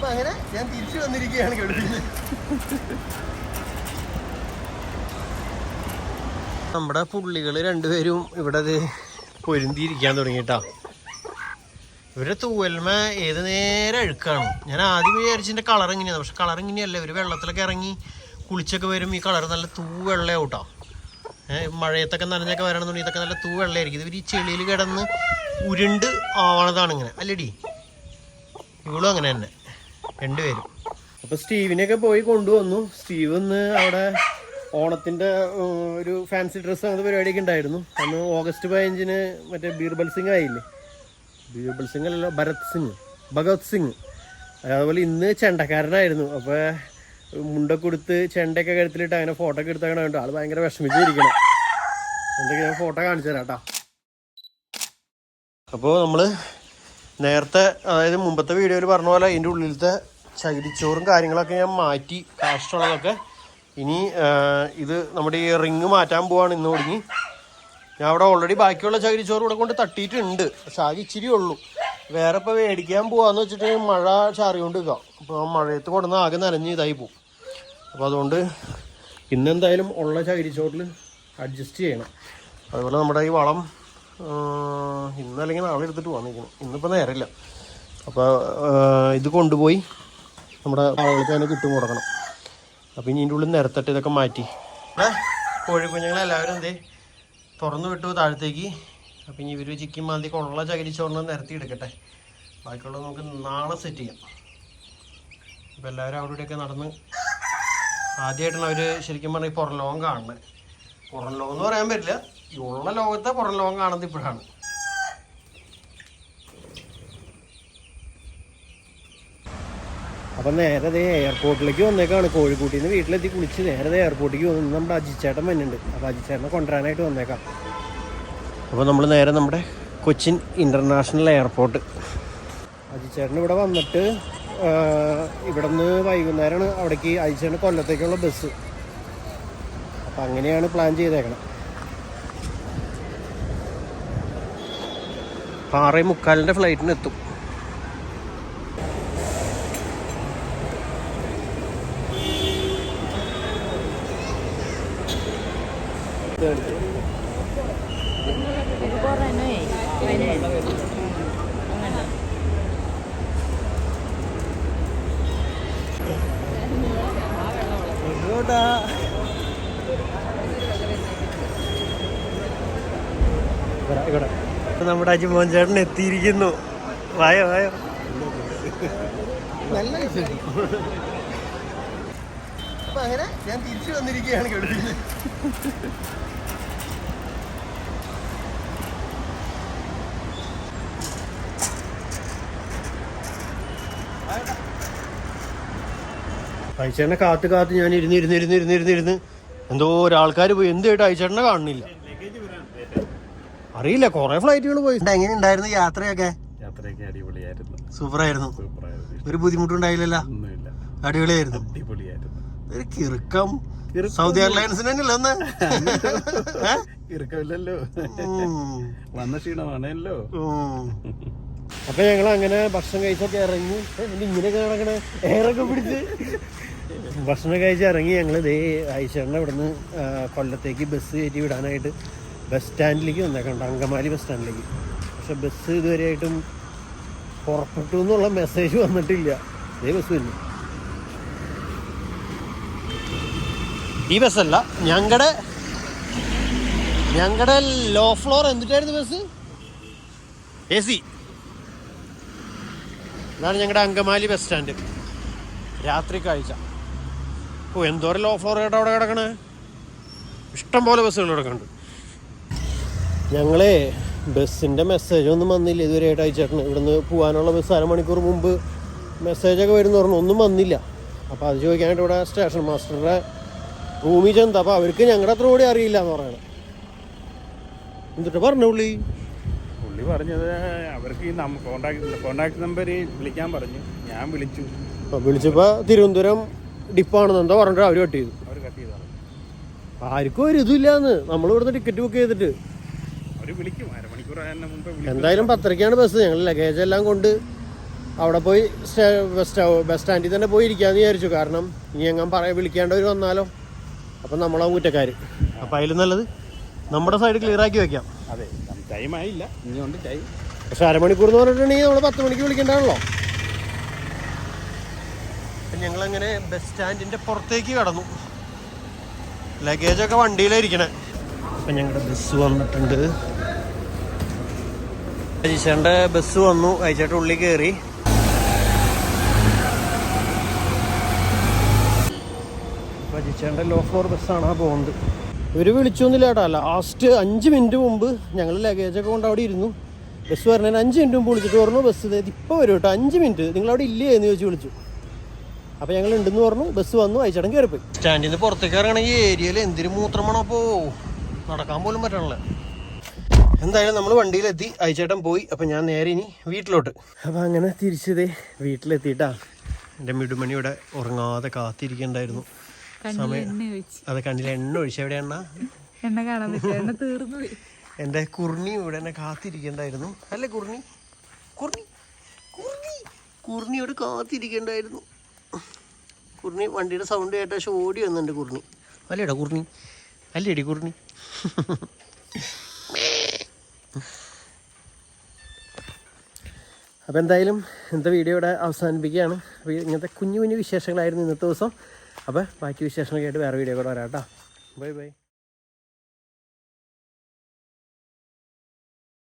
അപ്പൊ അങ്ങനെ ഞാൻ തിരിച്ചു വന്നിരിക്കുകയാണ് ഗൾഫിൽ നമ്മുടെ പുള്ളികൾ രണ്ടുപേരും ഇവിടെ ദേ പൊരുന്തിയിരിക്കാൻ തുടങ്ങിട്ടാ ഇവരുടെ തൂവൽമ ഏത് നേരെ അഴുക്കാണ്. ഞാൻ ആദ്യം വിചാരിച്ചതിന്റെ കളർ ഇങ്ങനെയാണ് പക്ഷെ കളർ ഇങ്ങനെയല്ല. ഇവർ വെള്ളത്തിലൊക്കെ ഇറങ്ങി കുളിച്ചൊക്കെ വരും. ഈ കളർ നല്ല തൂവെള്ളയാവൂട്ടോ. മഴയത്തൊക്കെ നനഞ്ഞൊക്കെ വരണമെന്നുണ്ടെങ്കിൽ ഇതൊക്കെ നല്ല തൂവെള്ളയായിരിക്കും. ഇവർ ഈ ചെളിയിൽ കിടന്ന് ഉരുണ്ട് ആവണതാണ് ഇങ്ങനെ അല്ലടി? ഇവളും അങ്ങനെ തന്നെ. രണ്ടുപേരും. അപ്പൊ സ്റ്റീവിനെയൊക്കെ പോയി കൊണ്ടുവന്നു. സ്റ്റീവ് ഇന്ന് അവിടെ ഓണത്തിന്റെ ഒരു ഫാൻസി ഡ്രസ്സ് അങ്ങനത്തെ പരിപാടിയൊക്കെ ഉണ്ടായിരുന്നു. അന്ന് ഓഗസ്റ്റ് പതിനഞ്ചിന് മറ്റേ ബീർബൽ സിംഗ് ആയില്ലേ? ബീർബൽ സിംഗ് അല്ലല്ലോ ഭരത് സിംഗ് ഭഗത് സിംഗ്. അതുപോലെ ഇന്ന് ചെണ്ടക്കാരനായിരുന്നു. അപ്പൊ മുണ്ട കൊടുത്ത് ചെണ്ടയൊക്കെ കഴുത്തിലിട്ട് അങ്ങനെ ഫോട്ടോ ഒക്കെ എടുത്താൽ കണ്ടു. ആൾ ഭയങ്കര വിഷമിച്ചിരിക്കണം. എന്തൊക്കെ ഫോട്ടോ കാണിച്ചു തരാം കേട്ടോ. അപ്പോൾ നമ്മൾ നേരത്തെ അതായത് മുമ്പത്തെ വീഡിയോയിൽ പറഞ്ഞ പോലെ അതിന്റെ ഉള്ളിലത്തെ ചകിരിച്ചോറും കാര്യങ്ങളൊക്കെ ഞാൻ മാറ്റി കാസ്റ്റുള്ളതൊക്കെ ഇനി ഇത് നമ്മുടെ ഈ റിങ് മാറ്റാൻ പോവാണ് ഇന്ന് തുടങ്ങി. ഞാൻ അവിടെ ഓൾറെഡി ബാക്കിയുള്ള ചകിരിച്ചോറ് ഇവിടെ കൊണ്ട് തട്ടിയിട്ടുണ്ട്. പക്ഷെ ആകെ ഇച്ചിരി ഉള്ളൂ. വേറെ ഇപ്പോൾ മേടിക്കാൻ പോവാന്ന് വെച്ചിട്ട് മഴ ചാറിയോണ്ട് നിൽക്കാം അപ്പോൾ മഴയത്ത് കൊണ്ടുവന്ന് ആകെ നനഞ്ഞ് ഇതായി പോകും അപ്പോൾ അതുകൊണ്ട് ഇന്നെന്തായാലും ഉള്ള ചകിരിച്ചോറിൽ അഡ്ജസ്റ്റ് ചെയ്യണം. അതുപോലെ നമ്മുടെ ഈ വളം ഇന്നല്ലെങ്കിൽ നാളെ എടുത്തിട്ട് വന്നിരിക്കണം ഇന്നിപ്പോൾ നേരമില്ല അപ്പോൾ ഇത് കൊണ്ടുപോയി നമ്മുടെ ആളുകൾക്ക് തന്നെ കിട്ടും കൊടുക്കണം. അപ്പോൾ ഇനി ഇതിന്റെ ഉള്ളിൽ നിരത്തട്ട് ഇതൊക്കെ മാറ്റി. കോഴിക്കുഞ്ഞുങ്ങളെ എല്ലാവരും എന്തേ? തുറന്നു വിട്ടു താഴത്തേക്ക്. അപ്പോൾ ഇനി ഇവർ ചിക്കൻ മാന്തി കൊള്ള ചകിരിച്ചോറിന് നിരത്തി എടുക്കട്ടെ. ബാക്കിയുള്ളത് നമുക്ക് നാളെ സെറ്റ് ചെയ്യാം. അപ്പോൾ എല്ലാവരും അവിടെ ഇവിടെയൊക്കെ നടന്ന് ആദ്യമായിട്ടാണ് അവർ ശരിക്കും പറഞ്ഞാൽ പുറം ലോകം കാണുന്നത്. പുറം ലോകം എന്ന് പറയാൻ പറ്റില്ല. ഉള്ള ലോകത്തെ പുറം ലോകം കാണുന്നത് ഇപ്പോഴാണ്. അപ്പം നേരെ ദേ എയർപോർട്ടിലേക്ക് വന്നേക്കാണ്. കോഴിക്കോട്ടിൽ നിന്ന് വീട്ടിലെത്തി കുളിച്ച് നേരെ ദേ എയർപോർട്ടിലേക്ക് വന്നു. ഇന്ന് നമ്മുടെ അജിച്ചേട്ടൻ വന്നിട്ടുണ്ട്. അപ്പോൾ അജിച്ചേട്ടനെ കൊണ്ടുവരാനായിട്ട് വന്നേക്കാം. അപ്പോൾ നമ്മൾ നേരെ നമ്മുടെ കൊച്ചിൻ ഇന്റർനാഷണൽ എയർപോർട്ട് അജിച്ചേട്ടൻ ഇവിടെ വന്നിട്ട് ഇവിടെ നിന്ന് വൈകുന്നേരമാണ് അവിടേക്ക് അജിച്ചേട്ടൻ കൊല്ലത്തേക്കുള്ള ബസ്. അപ്പം അങ്ങനെയാണ് പ്ലാൻ ചെയ്തേക്കണം. ആറേ മുക്കാലിന്റെ ഫ്ലൈറ്റിന് എത്തും ഇങ്ങോട്ടാ. ഇവിടെ ഇവിടെ നമ്മുടെ അജിമോൻ ചേട്ടൻ എത്തിയിരിക്കുന്നു. വായോ വായോ. നല്ല അപ്പൊ അങ്ങനെ ഞാൻ തിരിച്ചു വന്നിരിക്കുകയാണ് ഗൾഫിൽ അയച്ചേട്ടനെ കാത്ത് കാത്ത് ഞാൻ ഇരുന്ന് ഇരുന്ന് ഇരുന്ന് ഇരുന്ന് ഇരുന്ന് ഇരുന്ന് എന്തോ ഒരാൾക്കാർ പോയി. എന്ത് കേട്ടോ അയച്ചേട്ടനെ കാണുന്നില്ല. അറിയില്ല കുറെ ഫ്ലൈറ്റുകൾ പോയി. എങ്ങനെ ഉണ്ടായിരുന്നു യാത്രയൊക്കെ? യാത്രയൊക്കെ അടിപൊളിയായിരുന്നു. സൂപ്പറായിരുന്നു. സൂപ്പറായിരുന്നു. ഒരു ബുദ്ധിമുട്ടുണ്ടായില്ലല്ലോ? ഒന്നുമില്ല. അടിപൊളിയായിരുന്നു. അടിപൊളിയായിരുന്നു. ഒരു കിറുക്കം. സൗദി എയർലൈൻസിന് തന്നെയല്ലേ ഒന്ന്? കിറുക്കമില്ലല്ലോ. വന്ന ക്ഷീണമാണല്ലോ. അപ്പൊ ഞങ്ങൾ അങ്ങനെ ഭക്ഷണം കഴിച്ചൊക്കെ ഇറങ്ങി. ഇങ്ങനെയൊക്കെ നടക്കണ എയറൊക്കെ പിടിച്ച്. ഭക്ഷണം കഴിച്ച് ഇറങ്ങി ഞങ്ങൾ ദേ ഐശ്വരനെ ഇവിടുന്ന് കൊല്ലത്തേക്ക് ബസ് കയറ്റി വിടാനായിട്ട് ബസ് സ്റ്റാൻഡിലേക്ക് വന്നേക്കണ്ട അങ്കമാലി ബസ് സ്റ്റാൻഡിലേക്ക്. പക്ഷെ ബസ് ഇതുവരെയായിട്ടും പുറപ്പെട്ടു എന്നുള്ള മെസ്സേജ് വന്നിട്ടില്ല. ഇതേ ബസ് തന്നെ ഈ ബസ്സല്ല ഞങ്ങളുടെ ഞങ്ങളുടെ ലോ ഫ്ലോർ എന്തിട്ടായിരുന്നു ബസ്? A C. ഇതാണ് ഞങ്ങളുടെ അങ്കമാലി ബസ് സ്റ്റാൻഡ്. രാത്രി കാഴ്ച. ഓ എന്തോരം ലോ ഫ്ലോർ കേട്ടോ അവിടെ കിടക്കണേ? ഇഷ്ടം പോലെ ബസ്സുകൾ കിടക്കുന്നുണ്ട് ഞങ്ങളെ ബസ്സിന്റെ മെസ്സേജ് ഒന്നും വന്നില്ല ഇതുവരെയായിട്ട് അയച്ചേട്ടന് ഇവിടുന്ന് പോകാനുള്ള ബസ് അരമണിക്കൂർ മുമ്പ് മെസ്സേജൊക്കെ വരുന്ന പറഞ്ഞു. ഒന്നും വന്നില്ല. അപ്പോൾ അത് ചോദിക്കാനായിട്ട് ഇവിടെ സ്റ്റേഷൻ മാസ്റ്ററുടെ റൂമിൽ ചെന്ത അപ്പോൾ അവർക്ക് ഞങ്ങളുടെ അത്ര കൂടി അറിയില്ല എന്ന് പറയണം. എന്നിട്ട് പറഞ്ഞു പുള്ളി? പുള്ളി പറഞ്ഞത് അവർക്ക് ഈ കോണ്ടാക്ട് കോണ്ടാക്ട് നമ്പർ വിളിക്കാൻ പറഞ്ഞു. ഞാൻ വിളിച്ചു. അപ്പോൾ വിളിച്ചപ്പോൾ തിരുവനന്തപുരം ഡിപ്പാണെന്ന് എന്താ പറഞ്ഞിട്ട് അവർ കട്ട് ചെയ്തു. അവർ കട്ട് ചെയ്തു ആർക്കും ഒരു ഇതില്ലാന്ന് നമ്മൾ ഇവിടുന്ന് ടിക്കറ്റ് ബുക്ക് ചെയ്തിട്ട് എന്തായാലും പത്തരയ്ക്കാണ് ബസ്. ഞങ്ങൾ ലഗേജ് എല്ലാം കൊണ്ട് അവിടെ പോയി ബസ് സ്റ്റോ- ബസ് സ്റ്റാൻഡിൽ തന്നെ പോയി ഇരിക്കാന്ന് വിചാരിച്ചു. കാരണം ഇനി എങ്ങാൻ പറയാൻ വിളിക്കാണ്ടവർ വന്നാലോ. അപ്പം നമ്മളാ കുറ്റക്കാർ അപ്പം അതിൽ നല്ലത് നമ്മുടെ സൈഡ് ക്ലിയർ ആക്കി വെക്കാം. അതെ ടൈം ആയില്ല. ഇനിയുണ്ട് ടൈം പക്ഷെ അരമണിക്കൂർ എന്ന് പറഞ്ഞിട്ടുണ്ടെങ്കിൽ നമ്മൾ പത്ത് മണിക്ക് വിളിക്കേണ്ടതാണല്ലോ. ഞങ്ങൾ ഞങ്ങളങ്ങനെ ബസ് സ്റ്റാൻഡിന്റെ പുറത്തേക്ക് കടന്നു. ലഗേജൊക്കെ വണ്ടിയിലായിരിക്കണേ അപ്പം ഞങ്ങളുടെ ബസ് വന്നിട്ടുണ്ട്. അജീഷേന്റെ ബസ് വന്നു. അയച്ചേട്ട ഉള്ളിൽ കയറി അജീഷേന്റെ ലോ ഫ്ലോർ ബസ്സാണ് പോകുന്നത്. ഇവർ വിളിച്ചൊന്നുമില്ല കേട്ടോ. ലാസ്റ്റ് അഞ്ച് മിനിറ്റ് മുമ്പ് ഞങ്ങൾ ലഗേജൊക്കെ കൊണ്ട് അവിടെ ഇരുന്നു. ബസ് വരണേന് അഞ്ച് മിനിറ്റ് മുമ്പ് വിളിച്ചിട്ട് പറഞ്ഞു ബസ് ഇപ്പോൾ വരും കേട്ടോ. അഞ്ച് മിനിറ്റ് നിങ്ങൾ അവിടെ ഇല്ലേ? എന്ന് ചോദിച്ച് വിളിച്ചു. അപ്പോൾ ഞങ്ങൾ ഉണ്ടെന്ന് പറഞ്ഞു. ബസ് വന്നു. അയച്ചടം കയറിപ്പോയി സ്റ്റാൻഡിൽ നിന്ന് പുറത്തേക്ക് ഇറങ്ങണമെങ്കിൽ ഏരിയയിൽ എന്തിനു മൂത്രമാണോ അപ്പോൾ നടക്കാൻ പോലും പറ്റണല്ലേ. എന്തായാലും നമ്മൾ വണ്ടിയിലെത്തി. അയച്ചേട്ടൻ പോയി. അപ്പം ഞാൻ നേരെ ഇനി വീട്ടിലോട്ട്. അപ്പം അങ്ങനെ തിരിച്ചതേ വീട്ടിലെത്തിയിട്ടാ. എന്റെ മിടുമണി ഇവിടെ ഉറങ്ങാതെ കാത്തിരിക്കണ്ടായിരുന്നു. സമയം അത് കണ്ണിൽ എണ്ണ ഒഴിച്ച. എവിടെ എണ്ണ? കാണാൻ എണ്ണ തീർന്നു പോയി എന്റെ കുർണി ഇവിടെ എന്നെ കാത്തിരിക്കണ്ടായിരുന്നു. അല്ലേ കുർണി? കുർണി? കുർണി? കുർണി ഇവിടെ കാത്തിരിക്കണ്ടായിരുന്നു. കുർണി വണ്ടിയുടെ സൗണ്ട് കേട്ടാ ഓടി വന്നുണ്ട് കുർണി. അല്ലേടാ കുർണി? അല്ലേടി കുർണി? അപ്പോൾ എന്തായാലും ഇന്നത്തെ വീഡിയോ ഇവിടെ അവസാനിപ്പിക്കുകയാണ്. അപ്പോൾ ഇങ്ങനത്തെ കുഞ്ഞു കുഞ്ഞു വിശേഷങ്ങളായിരുന്നു ഇന്നത്തെ ദിവസം. അപ്പോൾ ബാക്കി വിശേഷങ്ങളൊക്കെ ആയിട്ട് വേറെ വീഡിയോ കൂടെ വരാം കേട്ടോ. Bye bye